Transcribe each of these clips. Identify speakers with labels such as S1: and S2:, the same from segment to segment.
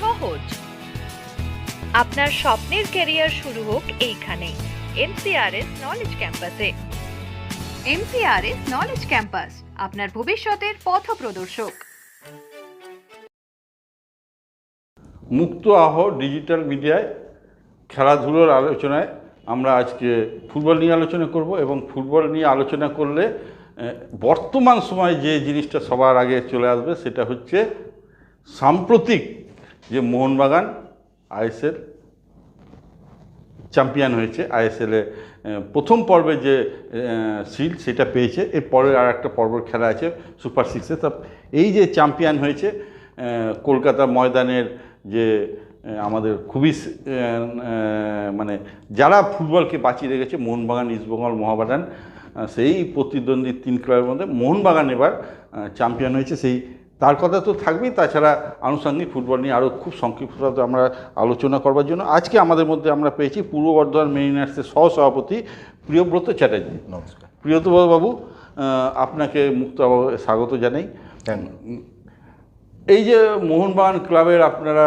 S1: সহজ। আপনার স্বপ্নের ক্যারিয়ার শুরু হোক এইখানে এমসিআরএস নলেজ ক্যাম্পাসে এমসিআরএস নলেজ ক্যাম্পাস আপনার ভবিষ্যতের পথ প্রদর্শক।
S2: মুক্ত আহ ডিজিটাল মিডিয়ায় খেলাধুলোর আলোচনায় আমরা আজকে ফুটবল নিয়ে আলোচনা করব এবং ফুটবল নিয়ে আলোচনা করলে বর্তমান সময়ে যে জিনিসটা সবার আগে চলে আসবে সেটা হচ্ছে সাম্প্রতিক যে মোহনবাগান আইএসএল চ্যাম্পিয়ন হয়েছে, আইএসএলে প্রথম পর্বে যে সিল সেটা পেয়েছে, এর পরে আর একটা পর্বের খেলা আছে, সুপার সিক্সে। তা এই যে চ্যাম্পিয়ন হয়েছে কলকাতা ময়দানের যে আমাদের খুবই মানে যারা ফুটবলকে বাঁচিয়ে রেখেছে, মোহনবাগান ইস্টবেঙ্গল মহাবাগান সেই প্রতিদ্বন্দ্বী তিন ক্লাবের মধ্যে মোহনবাগান এবার চ্যাম্পিয়ন হয়েছে, সেই তার কথা তো থাকবেই। তাছাড়া আনুষঙ্গিক ফুটবল নিয়ে আরও খুব সংক্ষিপ্তভাবে আমরা আলোচনা করবার জন্য আজকে আমাদের মধ্যে আমরা পেয়েছি পূর্ব বর্ধমান মেরিনার্সের সহসভাপতি প্রিয়ব্রত চ্যাটার্জি।
S3: নমস্কার।
S2: প্রিয়ত বাবু আপনাকে মুক্ত স্বাগত জানাই।
S3: থ্যাংক
S2: এই যে মোহনবাগান ক্লাবের আপনারা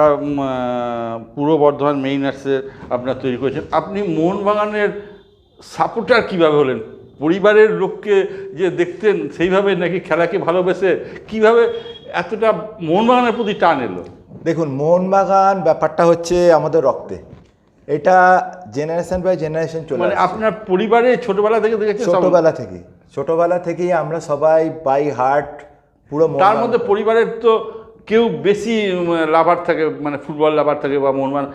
S2: পূর্ব বর্ধমান মেইনার্সের আপনারা তৈরি করেছেন আপনি মোহনবাগানের সাপোর্টার কীভাবে হলেন? পরিবারের লোককে যে দেখতেন সেইভাবে নাকি খেলাকে ভালোবেসে কীভাবে এতটা মোহনবাগানের প্রতি টান এলো।
S3: দেখুন মোহনবাগান ব্যাপারটা হচ্ছে আমাদের রক্তে। এটা জেনারেশন বাই জেনারেশন চলে
S2: মানে আপনার পরিবারে ছোটবেলা থেকে দেখেছেন সব-
S3: ছোটবেলা থেকে ছোটবেলা থেকেই আমরা সবাই বাই হার্ট পুরো
S2: তার মধ্যে পরিবারের তো কেউ বেশি লাভার থাকে মানে ফুটবল লাভার থাকে বা মোহনবাগান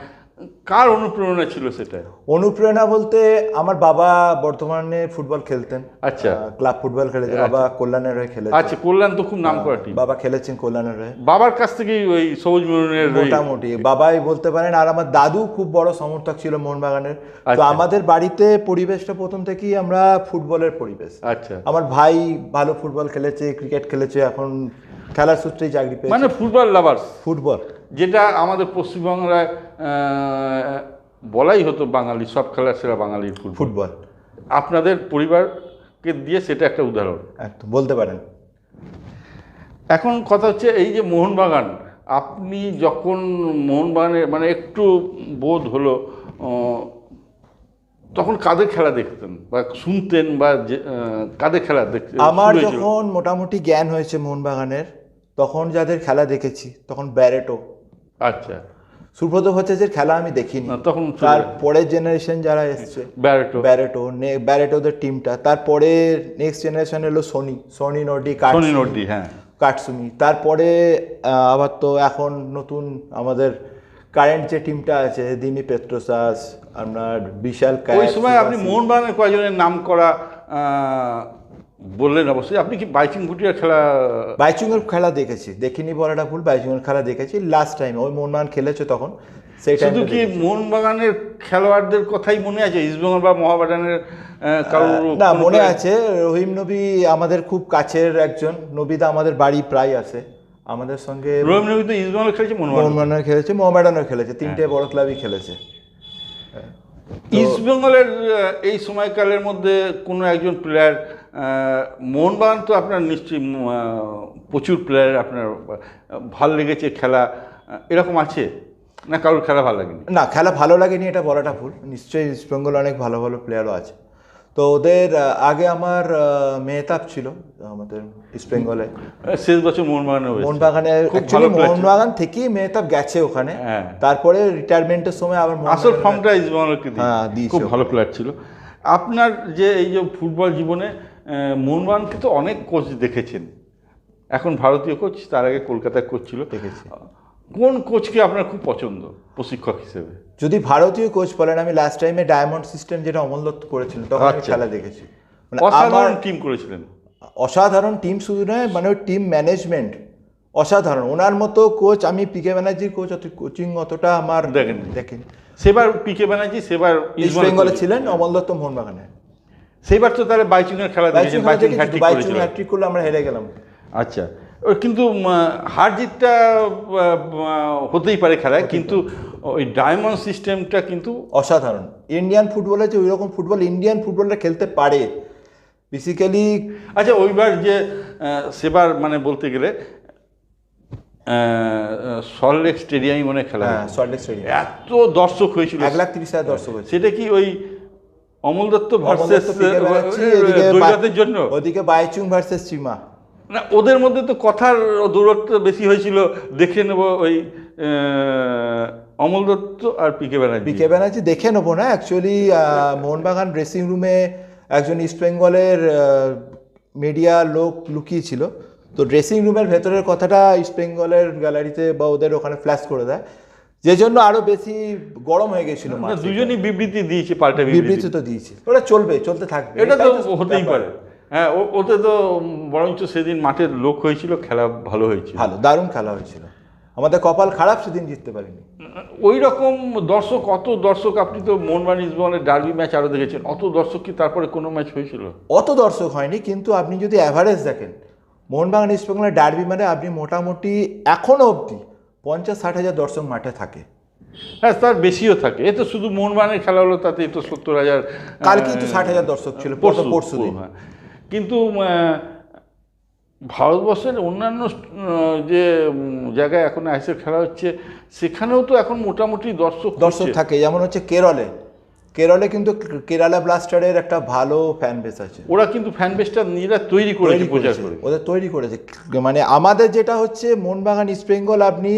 S2: কার অনুপ্রেরণা ছিল সেটা?
S3: অনুপ্রেরণা বলতে আমার বাবা বর্তমানে ফুটবল খেলতেন।
S2: আচ্ছা।
S3: ক্লাব ফুটবল খেলেছে বাবা কল্যাণের হয়ে খেলেছে।
S2: আচ্ছা কল্যাণ তো খুব নাম করা টিম
S3: বাবা খেলেছেন কল্যাণের হয়ে।
S2: বাবার কাছ থেকেই ওই সবুজ মরুনের
S3: মোটামুটি বাবাই বলতে পারেন। আর আমার দাদু খুব বড় সমর্থক ছিল মোহনবাগানের। তো
S2: আচ্ছা।
S3: আমাদের বাড়িতে পরিবেশটা প্রথম থেকেই আমরা ফুটবলের পরিবেশ।
S2: আচ্ছা।
S3: আমার ভাই ভালো ফুটবল খেলেছে ক্রিকেট খেলেছে এখন খেলার সূত্রেই চাকরি পেয়েছে।
S2: মানে ফুটবল লাভার্স।
S3: ফুটবল।
S2: যেটা আমাদের পশ্চিমবাংলায় বলাই হতো বাঙালি সব খেলার সেরা বাঙালির ফুটবল। আপনাদের পরিবারকে দিয়ে সেটা একটা উদাহরণ।
S3: একদম বলতে পারেন।
S2: এখন কথা হচ্ছে এই যে মোহনবাগান আপনি যখন মোহনবাগানের মানে একটু বোধ হলো তখন কাদের খেলা দেখতেন বা শুনতেন বা যে- কাদের খেলা দেখতেন
S3: আমার যখন মোটামুটি জ্ঞান হয়েছে মোহনবাগানের তখন যাদের খেলা দেখেছি তখন ব্যারেটো।
S2: আচ্ছা।
S3: সুব্রত ভট্টাচার্যের খেলা আমি দেখিনি।
S2: তখন
S3: তার পরের জেনারেশন যারা এসছে
S2: ব্যারেটো
S3: ব্যারেটো নে- ব্যারেটোদের টিমটা তারপরে নেক্সট জেনারেশন এলো Sony Sony Norde
S2: Sony Norde হ্যাঁ।
S3: কাটসুমি তারপরে আবার তো এখন নতুন আমাদের কারেন্ট যে টিমটা আছে দিমি পেট্রোসাস আপনার বিশাল
S2: ওই সময় আপনি। মোহনবাগানের কয়েকজনের নাম করা বললেন অবশ্যই। আপনি কি বাইচিং ভুটিয়ার খেলা
S3: বাইচুংয়ের খেলা দেখেছি। দেখিনি বলাটা ভুল বাইচুংয়ের খেলা দেখেছি। লাস্ট টাইম ওই মোহনবাগান খেলেছে তখন। সেই
S2: শুধু কি মোহনবাগানের খেলোয়াড়দের কথাই মনে আছে? ইস্টবেঙ্গল বা মহাবাগানের কারোর
S3: না মনে আছে। রহিম নবী আমাদের খুব কাছের একজন। নবীদা আমাদের বাড়ি প্রায় আছে। আমাদের সঙ্গে
S2: রহিম নবী তো ইস্টবেঙ্গল খেলেছে মোহনবাগান
S3: মোহনবাগানও খেলেছে মোহামেডানও খেলেছে। তিনটে
S2: হ্যাঁ।
S3: বড় ক্লাবই খেলেছে।
S2: ইস্টবেঙ্গলের এই সময়কালের মধ্যে কোনো একজন প্লেয়ার মোহনবাগান তো আপনার নিশ্চয়ই প্রচুর প্লেয়ার আপনার ভালো লেগেছে খেলা এরকম আছে? না কারোর খেলা ভালো লাগেনি?
S3: না খেলা ভালো লাগেনি এটা বলাটা ভুল। নিশ্চয়ই ইস্ট বেঙ্গল অনেক ভালো ভালো প্লেয়ারও আছে। তো ওদের আগে আমার মেহতাব ছিল আমাদের ইস্ট বেঙ্গলে
S2: শেষ বছর মোহনবাগানে।
S3: মোহনবাগানে মোহনবাগান থেকেই মেহতাব গেছে ওখানে।
S2: হ্যাঁ।
S3: তারপরে রিটায়ারমেন্টের সময় আবার
S2: আসল ফর্মটা
S3: হ্যাঁ, দিয়েছে
S2: খুব ভালো প্লেয়ার ছিল। আপনার যে এই যে ফুটবল জীবনে মোহনবাগানকে তো অনেক কোচ দেখেছেন। এখন ভারতীয় কোচ তার আগে কলকাতার কোচ ছিল
S3: দেখেছি।
S2: কোন কোচকে আপনার খুব পছন্দ প্রশিক্ষক হিসেবে?
S3: যদি ভারতীয় কোচ বলেন আমি লাস্ট টাইমে ডায়মন্ড সিস্টেম যেটা অমল দত্ত করেছিলেন তখন আমি
S2: আচ্ছা।
S3: খেলা দেখেছি। মানে
S2: অসাধারণ টিম করেছিলেন।
S3: অসাধারণ টিম শুধু নয় মানে ওই টিম ম্যানেজমেন্ট অসাধারণ। ওনার মতো কোচ আমি পিকে ব্যানার্জির কোচ অত কোচিং অতটা আমার
S2: দেখেননি।
S3: দেখেন।
S2: সেবার পিকে ব্যানার্জি সেবার
S3: ইস্ট বেঙ্গলে ছিলেন অমল দত্ত মোহনবাগানে
S2: সেবার তো তাহলে বাইচুংয়ের খেলা দেখেছেন বাইচুং হ্যাট্রিক করেছিল
S3: হ্যাট্রিক করলে আমরা হেরে গেলাম।
S2: আচ্ছা কিন্তু উম, হার জিতটা আহ, আহ, হতেই পারে খেলায় কিন্তু ওই ডায়মন্ড সিস্টেমটা কিন্তু
S3: অসাধারণ। ইন্ডিয়ান ফুটবলে যে ওই রকম ফুটবল ইন্ডিয়ান ফুটবলটা খেলতে পারে। বেসিক্যালি
S2: আচ্ছা ওইবার যে সেবার মানে বলতে গেলে সল্টলেক স্টেডিয়ামে মনে খেলা
S3: হ্যাঁ সল্টলেক স্টেডিয়াম।
S2: এত দর্শক হয়েছিল।
S3: এক লাখ তিরিশ হাজার দর্শক হয়েছে
S2: সেটা কি ওই Amal Dutta versus
S3: P K
S2: দৈবাতের জন্য।
S3: ওদিকে বাইচুং ভার্সেস চিমা
S2: না ওদের মধ্যে তো কথার দূরত্ব বেশি হয়েছিল দেখে নেব ওই অমল দত্ত আর পিকে ব্যানার্জি
S3: বিকে ব্যানার্জি দেখে নেব না অ্যাকচুয়ালি মোহনবাগান ড্রেসিং রুমে একজন ইস্ট বেঙ্গলের মিডিয়া লোক লুকিয়েছিল। তো ড্রেসিং রুমের ভেতরের কথাটা ইস্ট বেঙ্গলের গ্যালারিতে বা ওদের ওখানে ফ্ল্যাশ করে দেয়। যে জন্য আরও বেশি গরম হয়ে গেছিল
S2: দুজনই বিবৃতি দিয়েছে পাল্টা বিবৃতি।
S3: তো দিয়েছে। ওটা চলবে চলতে থাকবে।
S2: এটা তো হতেই পারে। হ্যাঁ ওতে তো বরঞ্চ সেদিন মাঠের লোক হয়েছিল খেলা ভালো হয়েছিল।
S3: ভালো দারুণ খেলা হয়েছিল। আমাদের কপাল খারাপ সেদিন জিততে পারিনি।
S2: ওই রকম দর্শক অত দর্শক আপনি তো মোহনবাগান ইসবলের ডার্বি ম্যাচ আরও দেখেছেন অত দর্শক কি তারপরে কোনো ম্যাচ হয়েছিল?
S3: অত দর্শক হয়নি কিন্তু আপনি যদি অ্যাভারেজ দেখেন মোহনবাগান ইস্ট বেঙ্গলের ডার্বি মানে আপনি মোটামুটি এখনও অবধি পঞ্চাশ ষাট হাজার দর্শক মাঠে থাকে।
S2: হ্যাঁ তার বেশিও থাকে। এ তো শুধু মোহনবাগানের খেলা হলো তাতে তো সত্তর হাজার
S3: কালকেই তো ষাট হাজার দর্শক ছিল পরশু
S2: হ্যাঁ। কিন্তু ভারতবর্ষের অন্যান্য যে জায়গায় এখন আইসের খেলা হচ্ছে সেখানেও তো এখন মোটামুটি দর্শক
S3: দর্শক থাকে যেমন হচ্ছে কেরলে। কেরলে কিন্তু কেরালা ব্লাস্টারের একটা ভালো ফ্যান বেস আছে।
S2: ওরা কিন্তু ফ্যান বেসটা নিজেরা তৈরি করেছে প্রচার করে
S3: ওদের তৈরি করেছে। মানে আমাদের যেটা হচ্ছে মোহনবাগান ইস্ট বেঙ্গল আপনি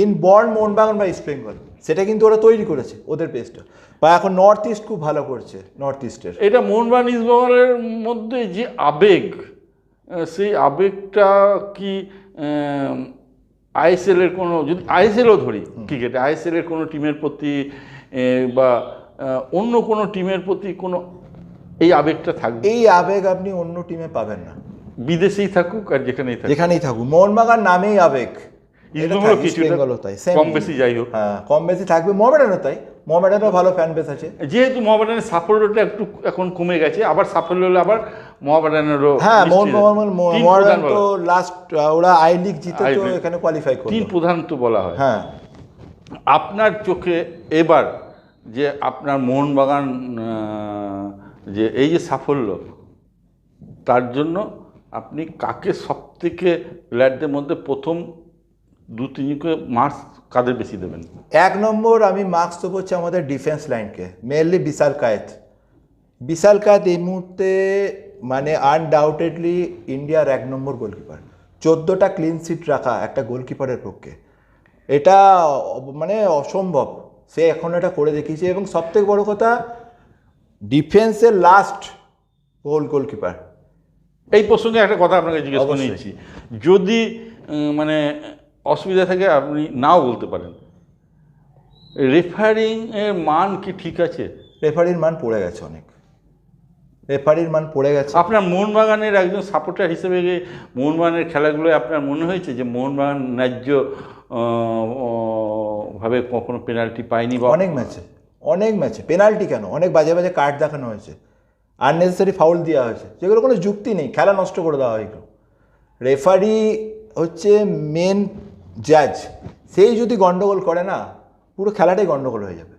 S3: ইন বর্ন মোহনবাগান বা ইস্ট বেঙ্গল সেটা কিন্তু ওরা তৈরি করেছে ওদের পেজটা বা এখন নর্থ ইস্ট খুব ভালো করছে নর্থ ইস্টের
S2: এটা মোহনবাগান ইসবলের মধ্যে যে আবেগ সেই আবেগটা কি আইএসএল এর কোনো যদি আইএসএলও ধরি ক্রিকেটে আইএসএল এর কোনো টিমের প্রতি বা অন্য কোনো টিমের প্রতি কোনো এই আবেগটা থাকবে?
S3: এই আবেগ আপনি অন্য টিমে পাবেন না।
S2: বিদেশেই থাকুক আর যেখানেই থাকুক।
S3: যেখানেই থাকুক। মোহনবাগান নামেই আবেগ।
S2: কম বেশি যাই হোক।
S3: হ্যাঁ কম বেশি থাকবে। মোহামেডানও তাই। মোহামেডানও ভালো ফ্যান বেস আছে।
S2: যেহেতু সাফল্যটা একটু এখন কমে গেছে আবার সাফল্য হলে আবার
S3: হ্যাঁ মোহামেডান তো লাস্ট ওরা আই লিগ জিতে
S2: আই
S3: তো এখানে কোয়ালিফাই
S2: তিন প্রধান তো বলা হয়।
S3: হ্যাঁ।
S2: আপনার চোখে এবার যে আপনার মোহনবাগান যে এই যে সাফল্য, তার জন্য আপনি কাকে সব থেকে প্লেয়ারদের মধ্যে প্রথম দু তিনকে মার্কস কাদের বেশি দেবেন?
S3: এক নম্বর আমি মার্কস দেবো হচ্ছে আমাদের ডিফেন্স লাইনকে মেনলি বিশাল কায়েত। বিশাল কায়েত এই মুহূর্তে মানে আনডাউটেডলি ইন্ডিয়ার এক নম্বর গোলকিপার চোদ্দোটা ক্লিন সিট রাখা একটা গোলকিপারের পক্ষে। এটা মানে অসম্ভব। সে এখন এটা করে দেখিয়েছে এবং সবথেকে বড় কথা ডিফেন্সের লাস্ট গোল গোলকিপার
S2: এই প্রসঙ্গে একটা কথা আপনাকে জিজ্ঞেস করে। নিচ্ছি। যদি মানে অসুবিধা থাকে আপনি নাও বলতে পারেন। রেফারিং এর মান কি ঠিক আছে?
S3: রেফারির মান পড়ে গেছে অনেক। রেফারির মান পড়ে গেছে।
S2: আপনার মোহনবাগানের একজন সাপোর্টার হিসেবে মোহনবাগানের খেলাগুলোয় আপনার মনে হয়েছে যে মোহনবাগান ন্যায্য ভাবে কখনো পেনাল্টি পায়নি বা
S3: অনেক ম্যাচে অনেক ম্যাচে পেনাল্টি কেন? অনেক বাজে বাজে কার্ড দেখানো হয়েছে। আননেসেসারি ফাউল দেওয়া হয়েছে। যেগুলো কোনো যুক্তি নেই। খেলা নষ্ট করে দেওয়া হয় রেফারি হচ্ছে মেন জাজ সেই যদি গন্ডগোল করে না পুরো খেলাটাই গন্ডগোল হয়ে যাবে।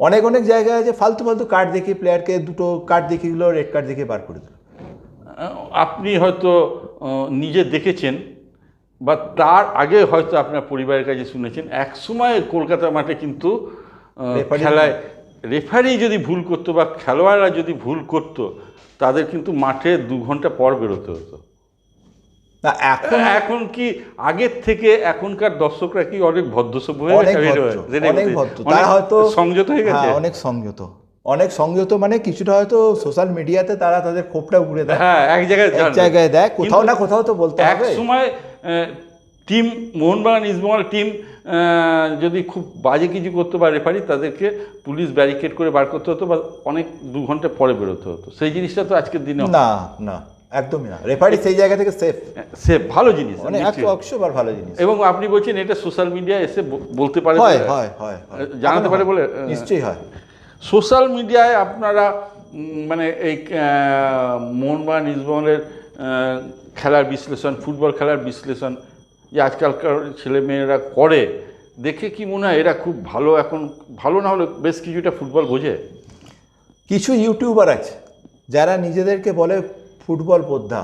S3: অনেক অনেক জায়গায় আছে ফালতু ফালতু কার্ড দেখিয়ে প্লেয়ারকে দুটো কার্ড দেখিয়ে দিল রেড কার্ড দেখিয়ে বার করে দিল।
S2: আপনি হয়তো নিজে দেখেছেন বা তার আগে হয়তো আপনার পরিবারের কাছে শুনেছেন এক সময় কলকাতা মাঠে কিন্তু খেলায় রেফারি যদি ভুল করতো বা খেলোয়াড়রা যদি ভুল করতো তাদের কিন্তু মাঠে দু ঘণ্টা পর বেরোতে হতো।
S3: এখন
S2: এখন কি আগের থেকে এখনকার দর্শকরা কি অনেক ভদ্রসভ্য হয়ে গেছে?
S3: হয়তো
S2: সংযত হয়ে গেছে?
S3: হ্যাঁ অনেক সংযত। অনেক সংযত মানে কিছুটা হয়তো সোশ্যাল মিডিয়াতে তারা তাদের ক্ষোভটা উড়ে দেয়।
S2: হ্যাঁ এক জায়গায়
S3: এক জায়গায় দেয় কোথাও না কোথাও তো বলতে
S2: এক সময় টিম মোহনবাগান ইস্টবেঙ্গল টিম যদি খুব বাজে কিছু করতো বা রেফারি তাদেরকে পুলিশ ব্যারিকেড করে বার করতে হতো বা অনেক দু ঘণ্টা পরে বেরোতে হতো। সেই জিনিসটা তো আজকের দিনে
S3: না না একদমই না। রেফারি সেই জায়গা থেকে সেফ
S2: সেফ ভালো জিনিস
S3: মানে। একশো বার ভালো জিনিস।
S2: এবং আপনি বলছেন এটা সোশ্যাল মিডিয়ায় এসে বলতে পারে
S3: হয় হয় হয়।
S2: জানাতে পারে বলে
S3: নিশ্চয়ই হয়।
S2: সোশ্যাল মিডিয়ায় আপনারা মানে এই মোহনবাগান ইস্টবেঙ্গলের খেলার বিশ্লেষণ, ফুটবল খেলার বিশ্লেষণ যে আজকালকার ছেলেমেয়েরা করে, দেখে কি মনে হয় এরা খুব ভালো? এখন ভালো না হলে বেশ কিছুটা ফুটবল বোঝে।
S3: কিছু ইউটিউবার আছে, যারা নিজেদেরকে বলে ফুটবল যোদ্ধা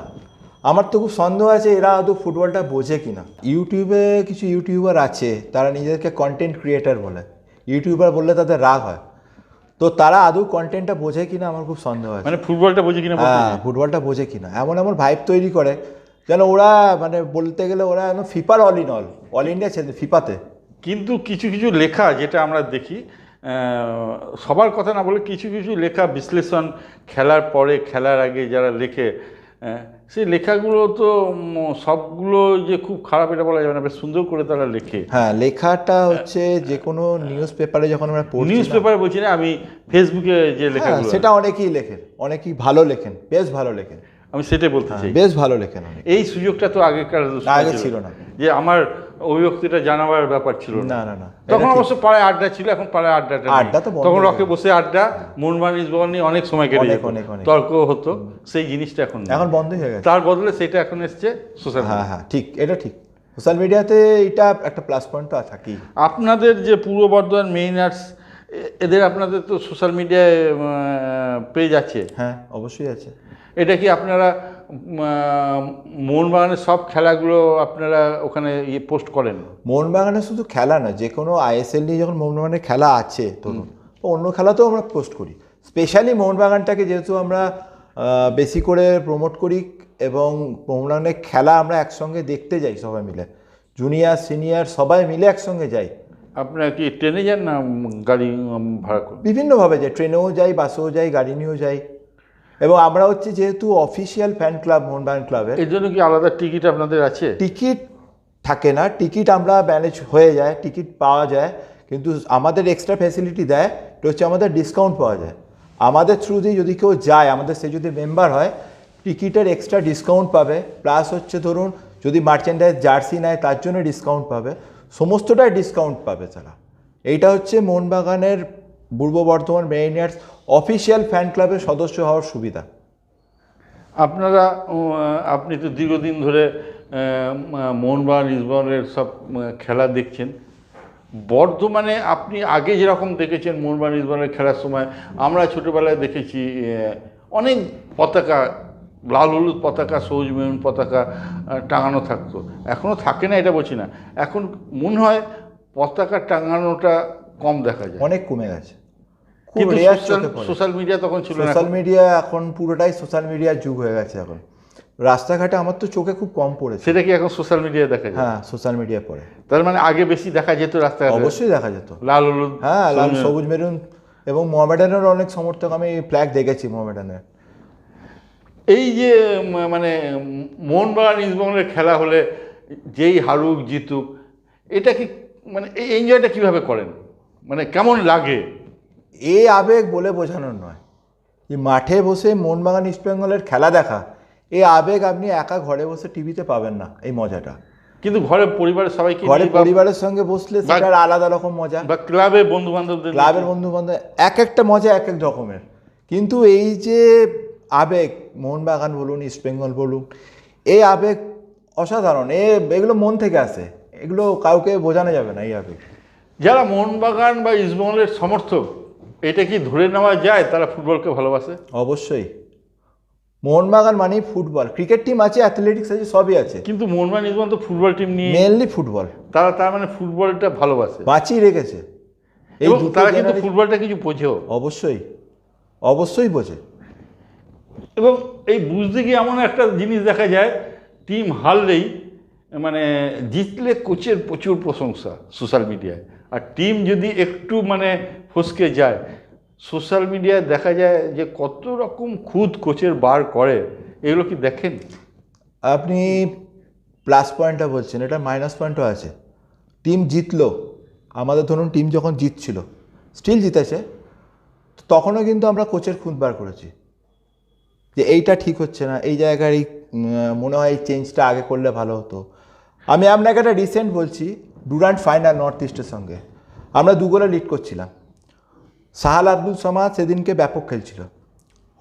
S3: আমার তো খুব সন্দেহ আছে এরা আদৌ ফুটবলটা বোঝে কি না ইউটিউবে কিছু ইউটিউবার আছে, তারা নিজেদেরকে কন্টেন্ট ক্রিয়েটার বলে। ইউটিউবার বললে তাদের রাগ হয়। তো তারা আদৌ কন্টেন্টটা বোঝে কিনা আমার খুব সন্দেহ হয়
S2: মানে ফুটবলটা বোঝে কিনা
S3: হ্যাঁ ফুটবলটা বোঝে কিনা। এমন এমন ভাইব তৈরি করে যেন ওরা মানে বলতে গেলে ওরা যেন ফিফার all in all all India ছেলে ফিফাতে।
S2: কিন্তু কিছু কিছু লেখা যেটা আমরা দেখি সবার কথা না বলে কিছু কিছু লেখা বিশ্লেষণ খেলার পরে খেলার আগে যারা লেখে সেই লেখাগুলো তো সবগুলো যে খুব খারাপ এটা বলা যাবে না বেশ সুন্দর করে তারা লেখে।
S3: হ্যাঁ লেখাটা হচ্ছে যে কোনো নিউজ পেপারে যখন আমরা পড়ি
S2: নিউজ পেপারে বলছি না আমি ফেসবুকে যে লেখা
S3: সেটা অনেকেই লেখেন অনেকেই ভালো লেখেন বেশ ভালো লেখেন।
S2: আমি সেটাই বলতে চাই।
S3: বেশ ভালো লেখেন
S2: এই সুযোগটা তো আগেকার
S3: আগে ছিল না।
S2: যে আমার অভিব্যক্তিটা জানাবার ব্যাপার ছিল
S3: না। না না
S2: তখন অবশ্য পাড়ায় আড্ডা ছিল এখন পাড়ায় আড্ডাটা
S3: আড্ডা তো
S2: তখন রকে বসে আড্ডা মনমান ইসবল নিয়ে অনেক সময় কেটে যেত।
S3: অনেক।
S2: তর্ক হতো সেই জিনিসটা এখন
S3: এখন বন্ধই হয়ে গেছে।
S2: তার বদলে সেটা এখন এসছে সোশ্যাল
S3: হ্যাঁ হ্যাঁ ঠিক এটা ঠিক। সোশ্যাল মিডিয়াতে এটা একটা প্লাস পয়েন্ট তো থাকেই
S2: আপনাদের যে পূর্ব বর্ধমান মেইন আর্টস এদের আপনাদের তো সোশ্যাল মিডিয়ায় পেজ আছে।
S3: হ্যাঁ অবশ্যই আছে।
S2: এটা কি আপনারা মোহনবাগানের সব খেলাগুলো আপনারা ওখানে ইয়ে পোস্ট করেন?
S3: মোহনবাগানে শুধু খেলা না যে কোনো আইএসএল নিয়ে যখন মোহনবাগানের খেলা আছে ধরুন তো অন্য খেলাতেও আমরা পোস্ট করি। স্পেশালি মোহনবাগানটাকে যেহেতু আমরা বেশি করে প্রমোট করি এবং মোহনবাগানের খেলা আমরা একসঙ্গে দেখতে যাই সবাই মিলে। জুনিয়র সিনিয়র সবাই মিলে একসঙ্গে যাই।
S2: আপনারা কি ট্রেনে যান না গাড়ি ভাড়া করেন
S3: বিভিন্নভাবে যাই ট্রেনেও যাই বাসেও যাই গাড়ি নিয়েও যাই। এবং আমরা হচ্ছে যেহেতু অফিসিয়াল ফ্যান ক্লাব মোহনবাগান ক্লাবের
S2: এর জন্য কি আলাদা টিকিট আপনাদের আছে?
S3: টিকিট থাকে না। টিকিট আমরা ম্যানেজ হয়ে যায় টিকিট পাওয়া যায় কিন্তু আমাদের এক্সট্রা ফ্যাসিলিটি দেয় এটা হচ্ছে আমাদের ডিসকাউন্ট পাওয়া যায়। আমাদের থ্রু দিয়ে যদি কেউ যায় আমাদের সে যদি মেম্বার হয় টিকিটের এক্সট্রা ডিসকাউন্ট পাবে। প্লাস হচ্ছে ধরুন যদি মার্চেন্ডাইজ জার্সি নেয় তার জন্য ডিসকাউন্ট পাবে। সমস্তটাই ডিসকাউন্ট পাবে তারা। এইটা হচ্ছে মোহনবাগানের পূর্ব বর্ধমান মেরিনিয়ার্স অফিসিয়াল ফ্যান ক্লাবের সদস্য হওয়ার সুবিধা।
S2: আপনারা আপনি তো দীর্ঘদিন ধরে মোহনবাগান ইসবনের সব খেলা দেখছেন। বর্ধমানে আপনি আগে যেরকম দেখেছেন মোহনবাগান ইসবনের খেলার সময় আমরা ছোটোবেলায় দেখেছি অনেক পতাকা লাল হলুদ পতাকা সবুজ মেরুন পতাকা টাঙানো থাকতো। এখনও থাকে না এটা বলছি না। এখন মনে হয় পতাকা টাঙানোটা কম দেখা যায়।
S3: অনেক কমে গেছে। খুব রেয়ার চোখে পড়ে
S2: সোশ্যাল মিডিয়া তখন ছিল
S3: সোশ্যাল মিডিয়া এখন পুরোটাই সোশ্যাল মিডিয়ার যুগ হয়ে গেছে এখন। রাস্তাঘাটে আমার তো চোখে খুব কম পড়েছে।
S2: সেটা কি এখন সোশ্যাল মিডিয়ায় দেখা যায়?
S3: হ্যাঁ সোশ্যাল মিডিয়া পড়ে।
S2: তার মানে আগে বেশি দেখা যেত রাস্তাঘাটে?
S3: অবশ্যই দেখা যেত।
S2: লাল হলুদ
S3: হ্যাঁ লাল
S2: সবুজ-
S3: মেরুন এবং মোহামেডানের অনেক সমর্থক আমি ফ্ল্যাগ দেখেছি মোহামেডানের।
S2: এই যে মানে মোহনবাগান ইস্টবেঙ্গলের খেলা হলে যেই হারুক জিতুক এটা কি মানে এই এনজয়টা কীভাবে করেন? মানে কেমন লাগে?
S3: এ আবেগ বলে বোঝানোর নয়। যে মাঠে বসে মোহনবাগান ইস্টবেঙ্গলের খেলা দেখা এই আবেগ আপনি একা ঘরে বসে টিভিতে পাবেন না এই মজাটা।
S2: কিন্তু ঘরে পরিবারের সবাইকে
S3: ঘরে পরিবারের সঙ্গে বসলে সেটার আলাদা রকম মজা।
S2: বা ক্লাবে বন্ধু বান্ধবদের
S3: ক্লাবের বন্ধু বান্ধব এক একটা মজা এক এক রকমের। কিন্তু এই যে আবেগ মোহনবাগান বলুন ইস্টবেঙ্গল বলুন এই আবেগ অসাধারণ। এ এগুলো মন থেকে আসে। এগুলো কাউকে বোঝানো যাবে না এই আবেগ।
S2: যারা মোহনবাগান বা ইস্টবেঙ্গলের সমর্থক এটা কি ধরে নেওয়া যায় তারা ফুটবলকে ভালোবাসে?
S3: অবশ্যই। মোহনবাগান মানেই ফুটবল। ক্রিকেট টিম আছে অ্যাথলেটিক্স আছে সবই আছে।
S2: কিন্তু মোহনবাগান ইস্টবেঙ্গল তো ফুটবল টিম নিয়ে
S3: মেনলি ফুটবল
S2: তারা তার মানে ফুটবলটা ভালোবাসে।
S3: বাঁচিয়ে রেখেছে। এই
S2: তারা কিন্তু ফুটবলটা কিছু বোঝেও।
S3: অবশ্যই। অবশ্যই বোঝে।
S2: এবং এই বুঝতে গিয়ে এমন একটা জিনিস দেখা যায় টিম হারলেই মানে জিতলে কোচের প্রচুর প্রশংসা সোশ্যাল মিডিয়ায় আর টিম যদি একটু মানে ফসকে যায় সোশ্যাল মিডিয়ায় দেখা যায় যে কত রকম খুদ কোচের বার করে, এগুলো কি দেখেন?
S3: আপনি প্লাস পয়েন্টটা বলছেন, এটা মাইনাস পয়েন্টও আছে। টিম জিতলো, আমাদের ধরুন টিম যখন জিতছিল স্টিল জিতেছে, তখনও কিন্তু আমরা কোচের খুঁত বার করেছি। যে এইটা ঠিক হচ্ছে না, এই জায়গার এই মনে হয় এই চেঞ্জটা আগে করলে ভালো হতো। আমি আপনাকে একটা রিসেন্ট বলছি ডুরান্ট ফাইনাল নর্থ ইস্টের সঙ্গে। আমরা দু গোলে লিড করছিলাম। সাহাল আব্দুল সামাদ সেদিনকে ব্যাপক খেলছিল।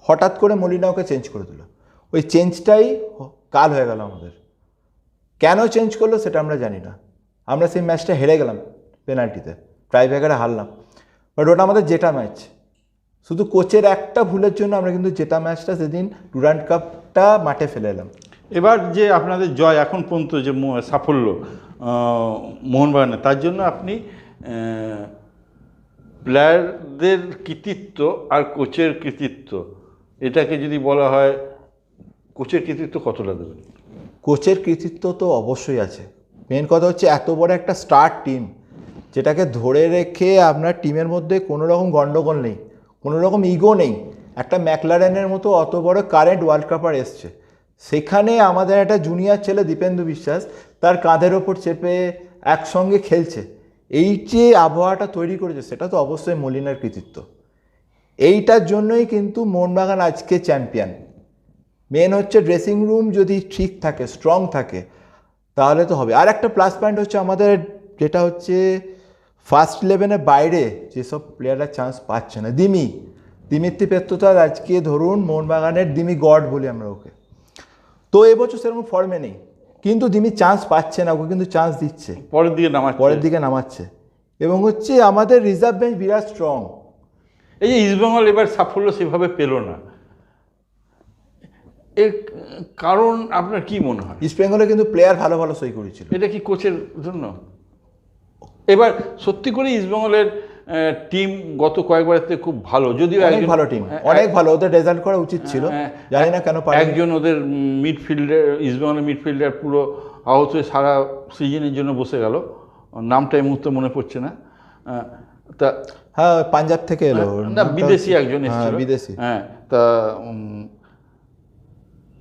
S3: হঠাৎ করে মলিনা ওকে চেঞ্জ করে দিল। ওই চেঞ্জটাই কাল হয়ে গেল আমাদের। কেন চেঞ্জ করল সেটা আমরা জানি না। আমরা সেই ম্যাচটা হেরে গেলাম পেনাল্টিতে ট্রাইব্রেকারে হারলাম। বাট ওটা আমাদের জেটা ম্যাচ শুধু কোচের একটা ভুলের জন্য আমরা কিন্তু জেতা ম্যাচটা সেদিন ডুরান্ট কাপটা মাঠে ফেলে এলাম।
S2: এবার যে আপনাদের জয় এখন পর্যন্ত যে সাফল্য মোহনবাগানে, তার জন্য আপনি প্লেয়ারদের কৃতিত্ব আর কোচের কৃতিত্ব, এটাকে যদি বলা হয় কোচের কৃতিত্ব কতটা দেবেন?
S3: কোচের কৃতিত্ব তো অবশ্যই আছে। মেন কথা হচ্ছে এত বড় একটা স্টার টিম যেটাকে ধরে রেখে আপনার টিমের মধ্যে কোনো রকম গণ্ডগোল নেই, কোনো রকম ইগো নেই। একটা ম্যাকলারেনের মতো অত বড় কারেন্ট ওয়ার্ল্ড কাপার এসছে। সেখানে আমাদের একটা জুনিয়র ছেলে দীপেন্দু বিশ্বাস, তার কাঁধের ওপর চেপে একসঙ্গে খেলছে। এই যে আবহাওয়াটা তৈরি করেছে, সেটা তো অবশ্যই মলিনার কৃতিত্ব। এইটার জন্যই কিন্তু মোহনবাগান আজকে চ্যাম্পিয়ন মেন হচ্ছে ড্রেসিং রুম যদি ঠিক থাকে স্ট্রং থাকে, তাহলে তো হবে। আর একটা প্লাস পয়েন্ট হচ্ছে আমাদের, যেটা হচ্ছে ফার্স্ট ইলেভেনের বাইরে যেসব প্লেয়াররা চান্স পাচ্ছে না। দিমি দিমিত্রি পেত্রতার আজকে ধরুন মোহনবাগানের দিমি গড বলি আমরা ওকে। তো এবছর সেরকম ফর্মে নেই। কিন্তু দিমি চান্স পাচ্ছে না ওকে কিন্তু চান্স দিচ্ছে।
S2: পরের দিকে নামাচ্ছে।
S3: পরের দিকে নামাচ্ছে। এবং হচ্ছে আমাদের রিজার্ভ ব্যাঙ্ক বিরাট স্ট্রং
S2: এই যে ইস্টবেঙ্গল এবার সাফল্য সেভাবে পেল না। এর কারণ আপনার কি মনে হয়?
S3: ইস্টবেঙ্গলে কিন্তু প্লেয়ার ভালো ভালো সই করেছিল।
S2: এটা কি কোচের জন্য? এবার সত্যি করে ইস্টবেঙ্গলের টিম গত কয়েকবার থেকে খুব ভালো যদিও
S3: অনেক
S2: একজন-
S3: ভালো টিম
S2: হ্যাঁ,
S3: অনেক ভালো ওদের রেজাল্ট করা উচিত ছিল।
S2: হ্যাঁ,
S3: জানি না কেন
S2: একজন ওদের মিডফিল্ডার ইস্টবেঙ্গলের মিডফিল্ডার পুরো আহত হয়ে সারা সিজনের জন্য বসে গেল। নামটা এই মুহূর্তে মনে পড়ছে না। তা
S3: হ্যাঁ পাঞ্জাব থেকে এলো।
S2: না বিদেশি
S3: হচ্ছে-
S2: একজন
S3: হ্যাঁ
S2: এসেছিল।
S3: বিদেশি।
S2: হ্যাঁ তা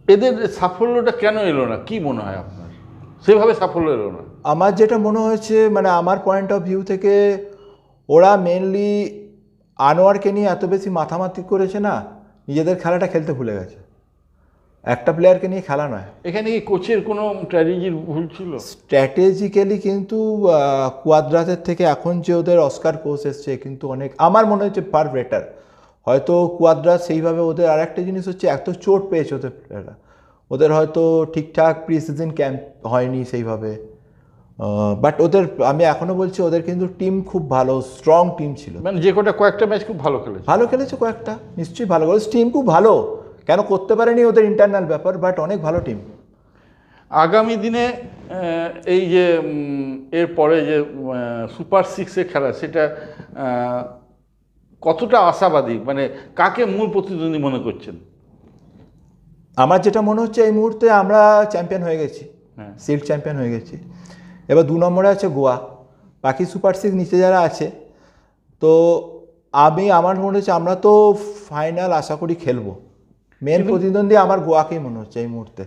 S2: এদের সাফল্যটা কেন এলো না? কি মনে হয় আপনার? সেভাবে সাফল্য এলো না।
S3: আমার যেটা মনে হয়েছে মানে আমার পয়েন্ট অফ ভিউ থেকে ওরা মেনলি আনোয়ারকে নিয়ে এত বেশি মাথামাতি করেছে না নিজেদের খেলাটা খেলতে ভুলে গেছে। একটা প্লেয়ারকে নিয়ে খেলা নয়।
S2: এখানে কি কোচের কোনো স্ট্র্যাটেজির ভুল ছিল?
S3: স্ট্র্যাটেজিক্যালি কিন্তু কুয়াদ্রাতের থেকে এখন যে ওদের অস্কার কোচ এসছে কিন্তু অনেক আমার মনে হচ্ছে পার বেটার হয়তো কুয়াদ্রাত সেইভাবে ওদের আর একটা জিনিস হচ্ছে এত চোট পেয়েছে ওদের প্লেয়াররা ওদের হয়তো ঠিকঠাক প্রি সিজন ক্যাম্প হয়নি সেইভাবে। বাট ওদের আমি এখনও বলছি ওদের কিন্তু টিম খুব ভালো স্ট্রং টিম ছিল।
S2: মানে যে কটা কয়েকটা ম্যাচ খুব ভালো খেলেছে।
S3: ভালো খেলেছে কয়েকটা নিশ্চয়ই ভালো করেছে টিম খুব ভালো কেন করতে পারেনি ওদের ইন্টারনাল ব্যাপার বাট অনেক ভালো টিম
S2: আগামী দিনে এই যে এর পরে যে সুপার সিক্সের খেলা সেটা কতটা আশাবাদী? মানে কাকে মূল প্রতিদ্বন্দ্বী মনে করছেন?
S3: আমার যেটা মনে হচ্ছে এই মুহূর্তে আমরা চ্যাম্পিয়ন হয়ে গেছি।
S2: হ্যাঁ।
S3: সিল্ড চ্যাম্পিয়ন হয়ে গেছি। এবার দু নম্বরে আছে গোয়া। বাকি সুপার সিক্স নিচে যারা আছে তো আমি আমার মনে হচ্ছে আমরা তো ফাইনাল আশা করি খেলব। মেন প্রতিদ্বন্দ্বী আমার গোয়াকেই মনে হচ্ছে এই মুহূর্তে।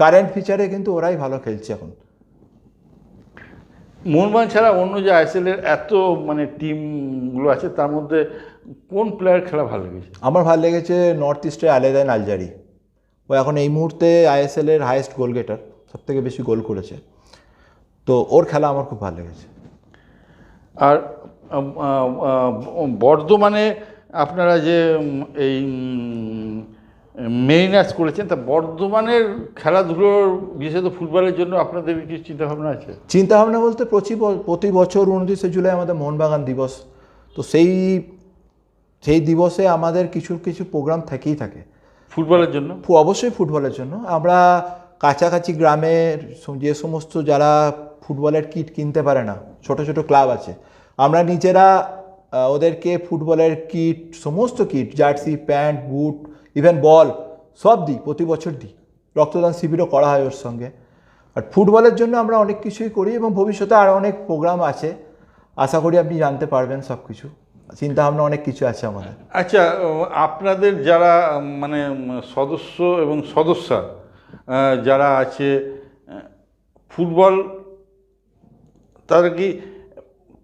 S3: কারেন্ট ফিচারে কিন্তু ওরাই ভালো খেলছে এখন।
S2: মোহনবাগান ছাড়া অন্য যে আইএসএলের এত মানে টিমগুলো আছে তার মধ্যে কোন প্লেয়ার খেলা ভালো লেগেছে?
S3: আমার ভালো লেগেছে নর্থ ইস্টের আলেদান আলজারি ও এখন এই মুহূর্তে আইএসএল এর হাইয়েস্ট গোল গেটার সব থেকে বেশি গোল করেছে। তো ওর খেলা আমার খুব ভালো লেগেছে।
S2: আর বর্ধমানে আপনারা যে এই মেরিনার্স করেছেন তা বর্ধমানের খেলাধুলোর বিশেষত ফুটবলের জন্য আপনাদের কিছু চিন্তাভাবনা আছে?
S3: চিন্তা ভাবনা বলতে প্রতি প্রতি বছর উনত্রিশে জুলাই আমাদের মোহনবাগান দিবস। তো সেই সেই দিবসে আমাদের কিছু কিছু প্রোগ্রাম থেকেই থাকে।
S2: ফুটবলের জন্য?
S3: অবশ্যই ফুটবলের জন্য। আমরা কাছাকাছি গ্রামের যে সমস্ত যারা ফুটবলের কিট কিনতে পারে না, ছোট ছোট ক্লাব আছে, আমরা নিজেরা ওদেরকে ফুটবলের কিট, সমস্ত kit, jersey, pant, boot, even ball, সব দিই, প্রতি বছর দিই। রক্তদান শিবিরও করা হয় ওর সঙ্গে। আর ফুটবলের জন্য আমরা অনেক কিছুই করি এবং ভবিষ্যতে আরও অনেক প্রোগ্রাম আছে। আশা করি আপনি জানতে পারবেন সব কিছু চিন্তাভাবনা অনেক কিছু আছে আমাদের।
S2: আচ্ছা আপনাদের যারা মানে সদস্য এবং সদস্যা যারা আছে ফুটবল তাদের কি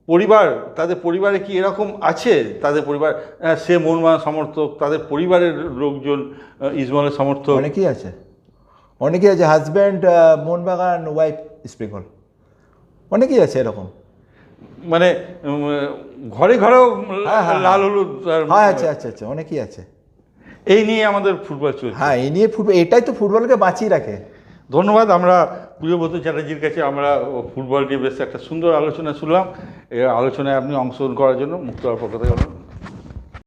S2: পরিবার তাদের পরিবারে কি এরকম আছে? তাদের পরিবার সে মনমান সমর্থক তাদের পরিবারের লোকজন আহ, ইসমাইলের সমর্থক।
S3: অনেকেই আছে। অনেকেই আছে হাজব্যান্ড মোহনবাগান ওয়াইফ স্প্রিংহল অনেকেই আছে এরকম।
S2: মানে ঘরে ঘরেও
S3: হ্যাঁ, হ্যাঁ,
S2: লাল হলুদ
S3: হ্যাঁ আচ্ছা আচ্ছা আচ্ছা অনেকেই আছে।
S2: এই নিয়ে আমাদের ফুটবল চলছে।
S3: হ্যাঁ এই নিয়ে ফুটবল এটাই তো ফুটবলকে বাঁচিয়ে রাখে।
S2: ধন্যবাদ আমরা প্রিয়ব্রত চ্যাটার্জির কাছে আমরা ফুটবল নিয়ে বেশ একটা সুন্দর আলোচনা শুনলাম। এই আলোচনায় আপনি অংশগ্রহণ করার জন্য মুক্ত পক্ষ থেকে